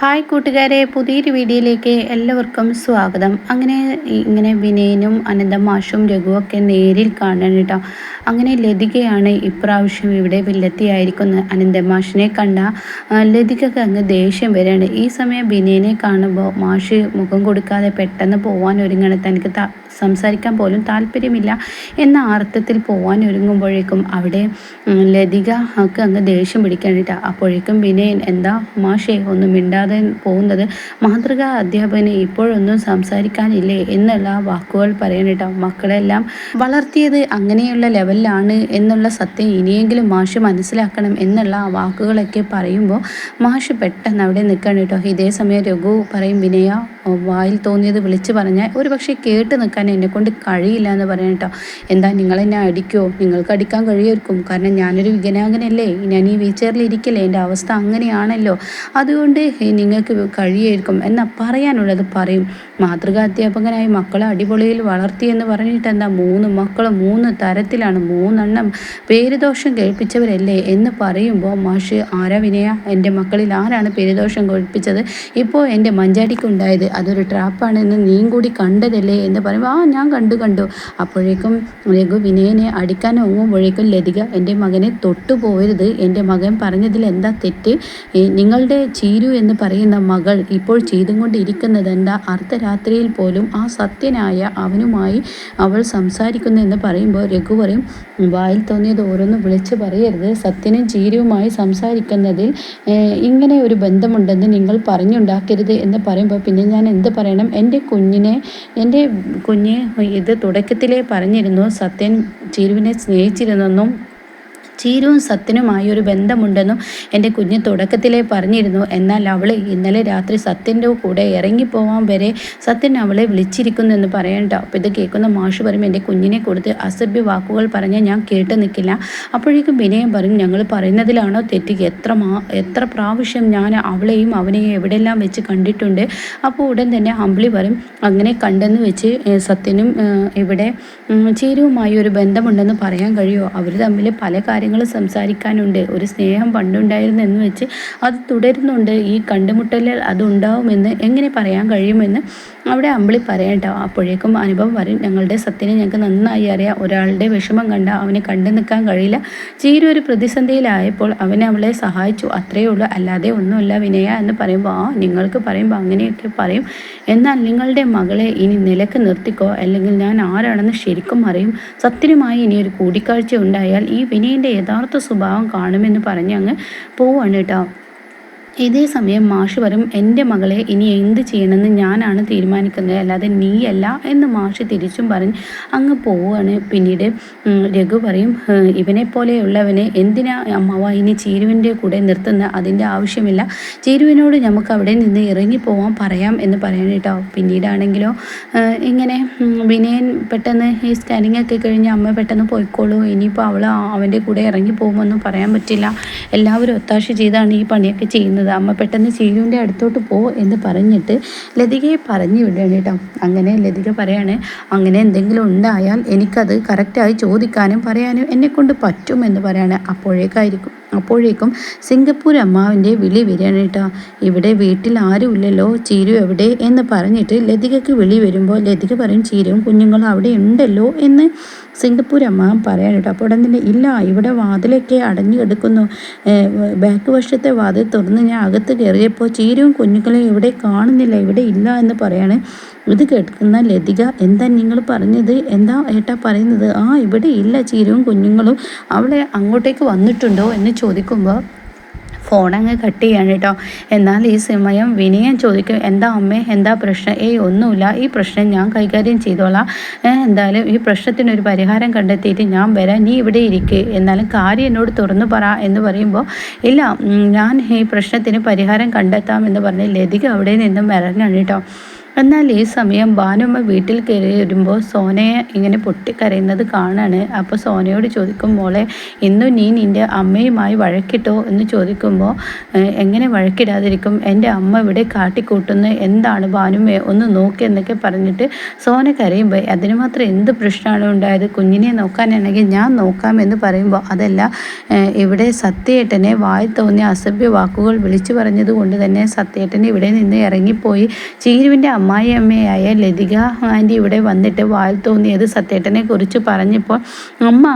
Hi കൂട്ടുകാരെ പുതിയൊരു വീഡിയോയിലേക്ക് എല്ലാവർക്കും സ്വാഗതം. അങ്ങനെ ഇങ്ങനെ വിനയനും അനന്തമാഷും രഘുവൊക്കെ നേരിൽ കാണണം കേട്ടോ. അങ്ങനെ ലതികയാണ് ഇപ്രാവശ്യം ഇവിടെ വില്ലത്തിയായിരിക്കുന്നത്. അനന്തമാഷിനെ കണ്ട ലതികക്ക് അങ്ങ് ദേഷ്യം വരികയാണ്. ഈ സമയം വിനയനെ കാണുമ്പോൾ മാഷ് മുഖം കൊടുക്കാതെ പെട്ടെന്ന് പോകാൻ ഒരുങ്ങണം. തനിക്ക് സംസാരിക്കാൻ പോലും താല്പര്യമില്ല എന്ന അർത്ഥത്തിൽ പോകാൻ ഒരുങ്ങുമ്പോഴേക്കും അവിടെ ലതിക ഒക്കെ അങ്ങ് ദേഷ്യം പിടിക്കാനിട്ട അപ്പോഴേക്കും വിനയൻ എന്താ മാഷേ ഒന്നും മിണ്ടാതെ പോകുന്നത്? മാതൃകാ അധ്യാപകന് ഇപ്പോഴൊന്നും സംസാരിക്കാനില്ലേ എന്നുള്ള വാക്കുകൾ പറയാനിട്ട മക്കളെല്ലാം വളർത്തിയത് അങ്ങനെയുള്ള ലെവലിലാണ് എന്നുള്ള സത്യം ഇനിയെങ്കിലും മാഷ് മനസ്സിലാക്കണം എന്നുള്ള ആ വാക്കുകളൊക്കെ പറയുമ്പോൾ മാഷ് പെട്ടെന്ന് അവിടെ നിൽക്കണം കേട്ടോ. ഇതേ സമയം രഘു പറയും വിനയ വായിൽ തോന്നിയത് വിളിച്ചു പറഞ്ഞാൽ ഒരു പക്ഷേ കേട്ട് നിൽക്കാൻ എന്നെ കൊണ്ട് കഴിയില്ല എന്ന് പറയാം കേട്ടോ. എന്താ നിങ്ങൾ എന്നെ അടിക്കുമോ നിങ്ങൾക്ക് അടിക്കാൻ കഴിയുമായിരിക്കും കാരണം ഞാനൊരു വികനാംഗനല്ലേ ഞാൻ ഈ വീച്ചറിൽ ഇരിക്കല്ലേ. എന്റെ അവസ്ഥ അങ്ങനെയാണല്ലോ. അതുകൊണ്ട് നിങ്ങൾക്ക് കഴിയുമായിരിക്കും എന്നാൽ പറയാനുള്ളത് പറയും. മാതൃകാ അധ്യാപകനായി മക്കളെ അടിപൊളിയിൽ വളർത്തിയെന്ന് പറഞ്ഞിട്ട് എന്താ മൂന്ന് മക്കൾ മൂന്ന് തരത്തിലാണ് മൂന്നെണ്ണം പേരുദോഷം കേൾപ്പിച്ചവരല്ലേ എന്ന് പറയുമ്പോൾ മാഷ് ആരാ വിനയ? എന്റെ മക്കളിൽ ആരാണ് പേരുദോഷം കേൾപ്പിച്ചത്? ഇപ്പോൾ എന്റെ മഞ്ചാടിക്കുണ്ടായത് അതൊരു ട്രാപ്പാണെന്ന് നീയും കൂടി കണ്ടതല്ലേ? എന്ന് പറയുമ്പോൾ ആ ഞാൻ കണ്ടു കണ്ടു. അപ്പോഴേക്കും രഘു വിനയനെ അടിക്കാൻ ഒങ്ങുമ്പോഴേക്കും ലതിക എന്റെ മകനെ തൊട്ടു പോകരുത്. എന്റെ മകൻ പറഞ്ഞതിൽ എന്താ തെറ്റ്? നിങ്ങളുടെ ചീരു എന്ന് പറയുന്ന മകൾ ഇപ്പോൾ ചെയ്തും കൊണ്ടിരിക്കുന്നത് എന്താ അർദ്ധരാത്രിയിൽ പോലും ആ സത്യനായ അവനുമായി അവൾ സംസാരിക്കുന്നു എന്ന് പറയുമ്പോൾ രഘു പറയും വായിൽ തോന്നിയത് ഓരോന്ന് വിളിച്ച് പറയരുത്. സത്യനും ചീരയുമായി സംസാരിക്കുന്നതിൽ ഇങ്ങനെ ഒരു ബന്ധമുണ്ടെന്ന് നിങ്ങൾ പറഞ്ഞുണ്ടാക്കരുത് എന്ന് പറയുമ്പോൾ പിന്നെ ഞാൻ എന്ത് പറയണം? എന്റെ കുഞ്ഞിനെ എന്റെ കുഞ്ഞ് ഇത് തുടക്കത്തിലേ പറഞ്ഞിരുന്നു. സത്യൻ ചീരുവിനെ സ്നേഹിച്ചിരുന്നെന്നും ചീരുവും സത്യനുമായി ഒരു ബന്ധമുണ്ടെന്നും എന്റെ കുഞ്ഞ് തുടക്കത്തിലേ പറഞ്ഞിരുന്നു. എന്നാൽ അവൾ ഇന്നലെ രാത്രി സത്യന്റെ കൂടെ ഇറങ്ങിപ്പോവാൻ വരെ സത്യൻ അവളെ വിളിച്ചിരിക്കുന്നു എന്ന് പറയണ്ട അപ്പോൾ ഇത് കേൾക്കുന്ന മാഷ് പറയും എന്റെ കുഞ്ഞിനെ കൊടുത്ത് അസഭ്യ വാക്കുകൾ പറഞ്ഞ് ഞാൻ കേട്ട് നിൽക്കില്ല. അപ്പോഴേക്കും വിനയം പറയും ഞങ്ങൾ പറയുന്നതിലാണോ തെറ്റി? എത്ര മാ എത്ര പ്രാവശ്യം ഞാൻ അവളെയും അവനെയും എവിടെയെല്ലാം വെച്ച് കണ്ടിട്ടുണ്ട്? അപ്പോൾ ഉടൻ തന്നെ അമ്പിളി പറയും അങ്ങനെ കണ്ടെന്ന് വെച്ച് സത്യനും ഇവിടെ ചീരുവുമായി ഒരു ബന്ധമുണ്ടെന്ന് പറയാൻ കഴിയുമോ? അവർ തമ്മിൽ പല കാര്യങ്ങളും കാര്യങ്ങൾ സംസാരിക്കാനുണ്ട്. ഒരു സ്നേഹം പണ്ടുണ്ടായിരുന്നു എന്ന് വെച്ച് അത് തുടരുന്നുണ്ട്. ഈ കണ്ടുമുട്ടലിൽ അതുണ്ടാവുമെന്ന് എങ്ങനെ പറയാൻ കഴിയുമെന്ന് അവിടെ അമ്പിളി പറയട്ടോ അപ്പോഴേക്കും അനുഭവം പറയും ഞങ്ങളുടെ സത്യനെ ഞങ്ങൾക്ക് നന്നായി അറിയാം. ഒരാളുടെ വിഷമം കണ്ട അവനെ കണ്ടു നിൽക്കാൻ കഴിയില്ല. ചീര ഒരു പ്രതിസന്ധിയിലായപ്പോൾ അവനെ അവളെ സഹായിച്ചു. അത്രയേ ഉള്ളൂ. അല്ലാതെ ഒന്നുമില്ല വിനയ എന്ന് പറയുമ്പോൾ ആ നിങ്ങൾക്ക് പറയുമ്പോൾ അങ്ങനെയൊക്കെ പറയും. എന്നാൽ നിങ്ങളുടെ മകളെ ഇനി നിലയ്ക്ക് നിർത്തിക്കോ? അല്ലെങ്കിൽ ഞാൻ ആരാണെന്ന് ശരിക്കും അറിയും. സത്യനുമായി ഇനി ഒരു കൂടിക്കാഴ്ച ഉണ്ടായാൽ ഈ വിനയന്റെ യഥാർത്ഥ സ്വഭാവം കാണുമെന്ന് പറഞ്ഞ് അങ്ങ് പോവാണ് കേട്ടോ. ഇതേ സമയം മാഷ് പറയും എന്റെ മകളെ ഇനി എന്ത് ചെയ്യണമെന്ന് ഞാനാണ് തീരുമാനിക്കുന്നത്. അല്ലാതെ നീയല്ല. എന്ന് മാഷ് തിരിച്ചും പറഞ്ഞ് അങ്ങ് പോവുകയാണ്. പിന്നീട് രഘു പറയും ഇവനെ പോലെയുള്ളവനെ എന്തിനാ അമ്മവ ഇനി ചേരുവിന്റെ കൂടെ നിർത്തുന്ന അതിന്റെ ആവശ്യമില്ല. ചേരുവിനോട് നമുക്ക് അവിടെ നിന്ന് ഇറങ്ങി പോവാൻ പറയാം എന്ന് പറയാൻ കേട്ടോ. പിന്നീടാണെങ്കിലോ ഇങ്ങനെ വിനയൻ പെട്ടെന്ന് ഈ സ്കാനിങ് ഒക്കെ കഴിഞ്ഞ് അമ്മ പെട്ടെന്ന് പോയിക്കോളൂ. ഇനിയിപ്പോൾ അവൾ അവന്റെ കൂടെ ഇറങ്ങി പോകുമെന്നും പറയാൻ പറ്റില്ല. എല്ലാവരും ഒത്താശ ചെയ്താണ് ഈ പണിയൊക്കെ ചെയ്യുന്നത്. പറയുന്നത്. അമ്മ പെട്ടെന്ന് ശീലുവിന്റെ അടുത്തോട്ട് പോ എന്ന് പറഞ്ഞിട്ട് ലതികയെ പറഞ്ഞു വിടുകയാണ് കേട്ടോ. അങ്ങനെ ലതിക പറയാണ് അങ്ങനെ എന്തെങ്കിലും ഉണ്ടായാൽ എനിക്കത് കറക്റ്റായി ചോദിക്കാനും പറയാനും എന്നെക്കൊണ്ട് പറ്റുമെന്ന് പറയാണ്. അപ്പോഴേക്കായിരിക്കും അപ്പോഴേക്കും സിംഗപ്പൂർ അമ്മാവിന്റെ വിളി വരികയാണ് കേട്ടോ. ഇവിടെ വീട്ടിൽ ആരുമില്ലല്ലോ ചീരു എവിടെ? എന്ന് പറഞ്ഞിട്ട് ലതികയ്ക്ക് വിളി വരുമ്പോൾ ലതിക പറയും ചീരവും കുഞ്ഞുങ്ങളും അവിടെ ഉണ്ടല്ലോ എന്ന് സിംഗപ്പൂർ അമ്മ പറയാൻ കേട്ടോ. അപ്പോൾ ഉടൻ തന്നെ ഇല്ല ഇവിടെ വാതിലൊക്കെ അടഞ്ഞു കിടക്കുന്നു. ബാക്ക് വശത്തെ വാതിൽ തുറന്ന് ഞാൻ അകത്ത് കയറിയപ്പോൾ ചീരവും കുഞ്ഞുങ്ങളെയും ഇവിടെ കാണുന്നില്ല ഇവിടെ ഇല്ല എന്ന് പറയാണ്. ഇത് കേൾക്കുന്ന ലതിക എന്താ നിങ്ങൾ പറഞ്ഞത്? എന്താ ഏട്ടാ പറയുന്നത്? ആ ഇവിടെ ഇല്ല ചീരവും കുഞ്ഞുങ്ങളും. അവളെ അങ്ങോട്ടേക്ക് വന്നിട്ടുണ്ടോ എന്ന് ചോദിക്കുമ്പോൾ ഫോൺ അങ്ങ് കട്ട് ചെയ്യാണ് കേട്ടോ. എന്നാൽ ഈ സമയം വിനയൻ ചോദിക്കും എന്താ അമ്മേ എന്താ പ്രശ്നം? ഏയ് ഒന്നുമില്ല. ഈ പ്രശ്നം ഞാൻ കൈകാര്യം ചെയ്തോളാം. എന്തായാലും ഈ പ്രശ്നത്തിനൊരു പരിഹാരം കണ്ടെത്തിയിട്ട് ഞാൻ വരാം. നീ ഇവിടെ ഇരിക്കുക എന്നാലും കാര്യം എന്നോട് തുറന്നു പറ എന്ന് പറയുമ്പോൾ ഇല്ല ഞാൻ ഈ പ്രശ്നത്തിന് പരിഹാരം കണ്ടെത്താം എന്ന് പറഞ്ഞ് ലതിക അവിടെ നിന്നും ഇറങ്ങാണ് കേട്ടോ. എന്നാൽ ഈ സമയം ഭാനുമ്മ വീട്ടിൽ കയറി വരുമ്പോൾ സോനയെ ഇങ്ങനെ പൊട്ടിക്കരയുന്നത് കാണാണ്. അപ്പോൾ സോനയോട് ചോദിക്കും മോളെ ഇന്നും നീ നിന്റെ അമ്മയുമായി വഴക്കിട്ടോ? എന്ന് ചോദിക്കുമ്പോൾ എങ്ങനെ വഴക്കിടാതിരിക്കും? എന്റെ അമ്മ ഇവിടെ കാട്ടിക്കൂട്ടുന്നു. എന്താണ് ഭാനുമ്മയെ ഒന്ന് നോക്കി എന്നൊക്കെ പറഞ്ഞിട്ട് സോന കരയുമ്പോൾ അതിന് മാത്രം എന്ത് പ്രശ്നമാണ് ഉണ്ടായത്? കുഞ്ഞിനെ നോക്കാനാണെങ്കിൽ ഞാൻ നോക്കാം എന്ന് പറയുമ്പോൾ അതല്ല ഇവിടെ സത്യേട്ടനെ വായി തോന്നിയ അസഭ്യ വാക്കുകൾ വിളിച്ചു പറഞ്ഞത് കൊണ്ട് തന്നെ സത്യേട്ടൻ ഇവിടെ നിന്ന് ഇറങ്ങിപ്പോയി. ചീരുവിന്റെ അമ്മായിയമ്മയായ ലതിക ആന്റി ഇവിടെ വന്നിട്ട് വാൽ തോന്നിയത് സത്യേട്ടനെ കുറിച്ച് പറഞ്ഞപ്പോൾ അമ്മ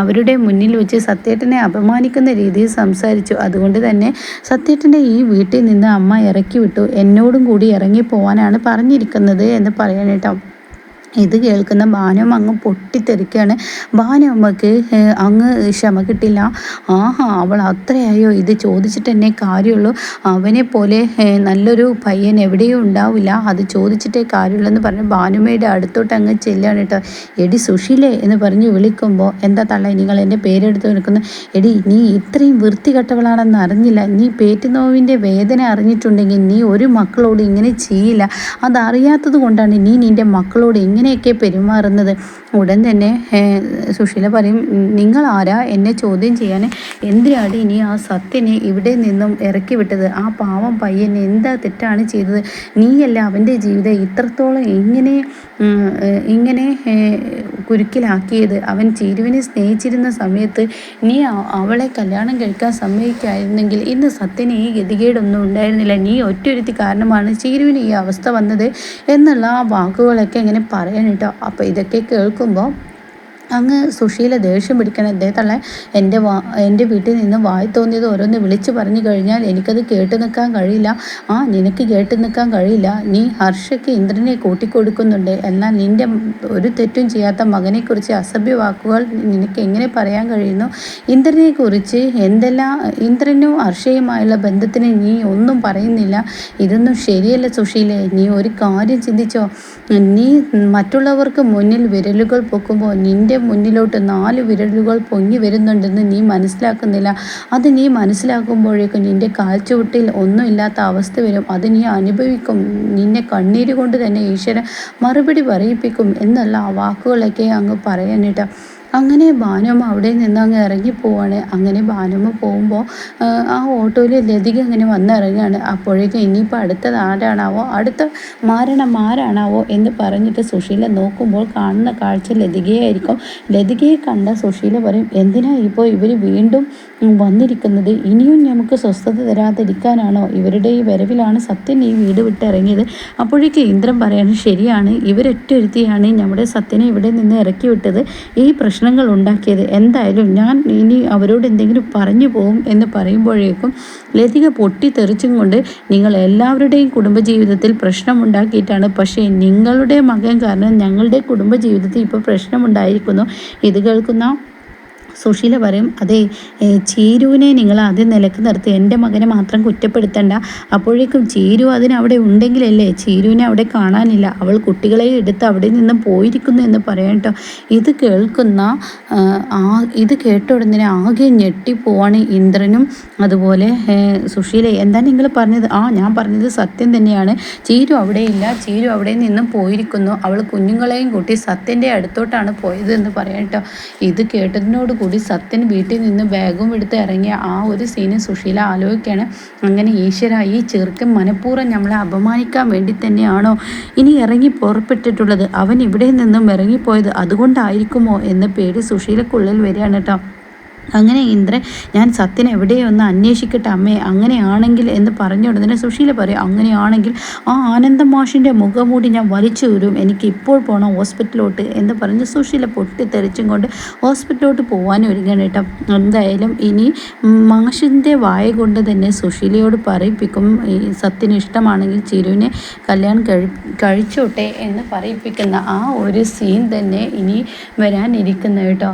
അവരുടെ മുന്നിൽ വെച്ച് സത്യേട്ടനെ അപമാനിക്കുന്ന രീതിയിൽ സംസാരിച്ചു. അതുകൊണ്ട് തന്നെ സത്യേട്ടനെ ഈ വീട്ടിൽ നിന്ന് അമ്മ ഇറക്കി വിട്ടു. എന്നോടും കൂടി ഇറങ്ങി പോവാനാണ് പറഞ്ഞിരിക്കുന്നത് എന്ന് പറയാനേട്ടോ ഇത് കേൾക്കുന്ന ഭാനം അങ്ങ് പൊട്ടിത്തെറിക്കുകയാണ് ഭാനുമ്മക്ക് അങ്ങ് ക്ഷമ കിട്ടില്ല. ആഹാ അവൾ അത്രയായോ? ഇത് ചോദിച്ചിട്ട് എന്നെ കാര്യമുള്ളൂ. അവനെ പോലെ നല്ലൊരു പയ്യൻ എവിടെയും ഉണ്ടാവില്ല. അത് ചോദിച്ചിട്ടേ കാര്യമുള്ളൂ എന്ന് പറഞ്ഞ് ഭാനുമയുടെ അടുത്തോട്ട് അങ്ങ് ചെല്ലുകയാണ് കേട്ടോ. എടി സുശീലേ എന്ന് പറഞ്ഞ് വിളിക്കുമ്പോൾ എന്താ തള്ള നിങ്ങൾ എന്റെ പേരെടുത്ത് നിൽക്കുന്നു എടി നീ ഇത്രയും വൃത്തികെട്ടവളാണെന്ന് അറിഞ്ഞില്ല. നീ പേറ്റുനോവിന്റെ വേദന അറിഞ്ഞിട്ടുണ്ടെങ്കിൽ നീ ഒരു മക്കളോട് ഇങ്ങനെ ചെയ്യില്ല. അതറിയാത്തത് കൊണ്ടാണ് നീ നിന്റെ മക്കളോട് ഇങ്ങനെയൊക്കെ പെരുമാറുന്നത്? ഉടൻ തന്നെ സുശീല പറയും നിങ്ങൾ ആരാ? എന്നെ ചോദ്യം ചെയ്യാൻ എന്തിനാണ് ഇനി ആ സത്യനെ ഇവിടെ നിന്നും ഇറക്കി വിട്ടത്? ആ പാവം പയ്യൻ എന്താ തെറ്റാണ് ചെയ്തത്? നീയല്ല അവന്റെ ജീവിതം ഇത്രത്തോളം എങ്ങനെ ഇങ്ങനെ കുരുക്കിലാക്കിയത്? അവൻ ചേരുവിനെ സ്നേഹിച്ചിരുന്ന സമയത്ത് നീ അവളെ കല്യാണം കഴിക്കാൻ സമ്മതിക്കായിരുന്നെങ്കിൽ ഇന്ന് സത്യന് ഈ ഗതികേടൊന്നും ഉണ്ടായിരുന്നില്ല. നീ ഒറ്റൊരുത്തി കാരണമാണ് ചേരുവിന് ഈ അവസ്ഥ വന്നത്? എന്നുള്ള ആ വാക്കുകളൊക്കെ ഇങ്ങനെ കേട്ടോ അപ്പോൾ ഇതൊക്കെ കേൾക്കുമ്പോൾ അങ്ങ് സുശീല ദേഷ്യം പിടിക്കണം അദ്ദേഹത്തള്ള എന്റെ വാ എന്റെ വീട്ടിൽ നിന്ന് വായി തോന്നിയത് ഓരോന്ന് വിളിച്ചു പറഞ്ഞു കഴിഞ്ഞാൽ എനിക്കത് കേട്ട് നിൽക്കാൻ കഴിയില്ല. ആ നിനക്ക് കേട്ട് നിൽക്കാൻ കഴിയില്ല. നീ ഹർഷയ്ക്ക് ഇന്ദ്രനെ കൂട്ടിക്കൊടുക്കുന്നുണ്ട്. എന്നാൽ നിന്റെ ഒരു തെറ്റും ചെയ്യാത്ത മകനെക്കുറിച്ച് അസഭ്യ വാക്കുകൾ നിനക്ക് എങ്ങനെ പറയാൻ കഴിയുന്നു? ഇന്ദ്രനെക്കുറിച്ച് എന്തെല്ലാം ഇന്ദ്രനും ഹർഷയുമായുള്ള ബന്ധത്തിന് നീ ഒന്നും പറയുന്നില്ല. ഇതൊന്നും ശരിയല്ല സുശീലെ. നീ ഒരു കാര്യം ചിന്തിച്ചോ? നീ മറ്റുള്ളവർക്ക് മുന്നിൽ വിരലുകൾ പൊക്കുമ്പോൾ നിന്റെ നിന്റെ മുന്നിലോട്ട് നാല് വിരലുകൾ പൊങ്ങി വരുന്നുണ്ടെന്ന് നീ മനസ്സിലാക്കുന്നില്ല. അത് നീ മനസ്സിലാക്കുമ്പോഴേക്കും നിന്റെ കാൽച്ചുവട്ടിൽ ഒന്നുമില്ലാത്ത അവസ്ഥ വരും. അത് നീ അനുഭവിക്കും. നിന്നെ കണ്ണീര് കൊണ്ട് തന്നെ ഈശ്വരൻ മറുപടി പറയിപ്പിക്കും എന്നുള്ള ആ വാക്കുകളൊക്കെ അങ്ങ് പറയാനിട്ട് അങ്ങനെ ഭാനുമ്മ അവിടെ നിന്ന് അങ്ങ് ഇറങ്ങി പോവാണ്. അങ്ങനെ ഭാനുമ്മ പോകുമ്പോൾ ആ ഓട്ടോയിൽ ലതിക അങ്ങനെ വന്നിറങ്ങുകയാണ് അപ്പോഴേക്കും ഇനിയിപ്പോൾ അടുത്തത് ആരാണാവോ അടുത്ത മാരണം ആരാണാവോ എന്ന് പറഞ്ഞിട്ട് സുശീല നോക്കുമ്പോൾ കാണുന്ന കാഴ്ച ലതികയായിരിക്കും. ലതികയെ കണ്ട സുശീല പറയും എന്തിനാ ഇപ്പോൾ ഇവർ വീണ്ടും വന്നിരിക്കുന്നത്. ഇനിയും നമുക്ക് സ്വസ്ഥത തരാതിരിക്കാനാണോ? ഇവരുടെ ഈ വരവിലാണ് സത്യൻ ഈ വീട് വിട്ടിറങ്ങിയത്. അപ്പോഴേക്ക് ഇന്ദ്രൻ പറയാണ് ശരിയാണ് ഇവരൊറ്റൊരുത്തിയാണ് നമ്മുടെ സത്യനെ ഇവിടെ നിന്ന് ഇറക്കി വിട്ടത്. ഈ പ്രശ്നം പ്രശ്നങ്ങൾ ഉണ്ടാക്കിയത്. എന്തായാലും ഞാൻ ഇനി അവരോട് എന്തെങ്കിലും പറഞ്ഞു പോകും എന്ന് പറയുമ്പോഴേക്കും ലതിക പൊട്ടിത്തെറിച്ചും കൊണ്ട് നിങ്ങൾ എല്ലാവരുടെയും കുടുംബജീവിതത്തിൽ പ്രശ്നമുണ്ടാക്കിയിട്ടാണ്. പക്ഷേ നിങ്ങളുടെ മകൻ കാരണം ഞങ്ങളുടെ കുടുംബജീവിതത്തിൽ ഇപ്പോൾ പ്രശ്നമുണ്ടായിരിക്കുന്നു. ഇത് കേൾക്കുന്ന സുശീല പറയും അതെ ചീരുവിനെ നിങ്ങൾ ആദ്യം നിലയ്ക്ക് നിർത്തി. എന്റെ മകനെ മാത്രം കുറ്റപ്പെടുത്തണ്ട. അപ്പോഴേക്കും ചീരു അതിനവിടെ ഉണ്ടെങ്കിലല്ലേ? ചീരുവിനെ അവിടെ കാണാനില്ല. അവൾ കുട്ടികളെ എടുത്ത് അവിടെ നിന്ന് പോയിരിക്കുന്നു എന്ന് പറയട്ടോ ഇത് കേൾക്കുന്ന ആ ഇത് കേട്ട ഉടനെ ആകെ ഞെട്ടിപ്പോവാണ് ഇന്ദ്രനും. അതുപോലെ സുശീല എന്താ നിങ്ങൾ പറഞ്ഞത്? ആ ഞാൻ പറഞ്ഞത് സത്യം തന്നെയാണ്. ചീരു അവിടെയില്ല. ചീരു അവിടെ നിന്നും പോയിരിക്കുന്നു. അവൾ കുഞ്ഞുങ്ങളെയും കൂട്ടി സത്യന്റെ അടുത്തോട്ടാണ് പോയത് എന്ന് പറയട്ടോ ഇത് കേട്ടതിനോട് കൂടി സത്യൻ വീട്ടിൽ നിന്ന് ബാഗും എടുത്ത് ഇറങ്ങിയ ആ ഒരു സീന് സുശീല ആലോചിക്കുകയാണ്. അങ്ങനെ ഈശ്വര ഈ ചെറുക്കൻ മനഃപൂർവം നമ്മളെ അപമാനിക്കാൻ വേണ്ടി തന്നെയാണോ ഇനി ഇറങ്ങി പുറപ്പെട്ടിട്ടുള്ളത്? അവൻ ഇവിടെ നിന്നും ഇറങ്ങിപ്പോയത് അതുകൊണ്ടായിരിക്കുമോ എന്ന പേടി സുശീലക്കുള്ളിൽ വരികയാണ് കേട്ടോ. അങ്ങനെ ഇന്ദ്രൻ ഞാൻ സത്യൻ എവിടെയൊന്ന് അന്വേഷിക്കട്ടെ അമ്മേ അങ്ങനെയാണെങ്കിൽ എന്ന് പറഞ്ഞു ഉടനെ സുശീല പറയും അങ്ങനെയാണെങ്കിൽ ആ ആനന്ദ മാഷിന്റെ മുഖമൂടി ഞാൻ വലിച്ചു വരും എനിക്ക് ഇപ്പോൾ പോകണം ഹോസ്പിറ്റലിലോട്ട് എന്ന് പറഞ്ഞ് സുശീല പൊട്ടിത്തെറിച്ചും കൊണ്ട് ഹോസ്പിറ്റലിലോട്ട് പോകാനും ഒരുങ്ങണം കേട്ടോ. എന്തായാലും ഇനി മാഷിന്റെ വായ കൊണ്ട് തന്നെ സുശീലയോട് പറയിപ്പിക്കും ഈ സത്യന് ഇഷ്ടമാണെങ്കിൽ ചിരുവിനെ കല്യാണം കഴി കഴിച്ചോട്ടെ എന്ന് പറയിപ്പിക്കുന്ന ആ ഒരു സീൻ തന്നെ ഇനി വരാനിരിക്കുന്ന കേട്ടോ.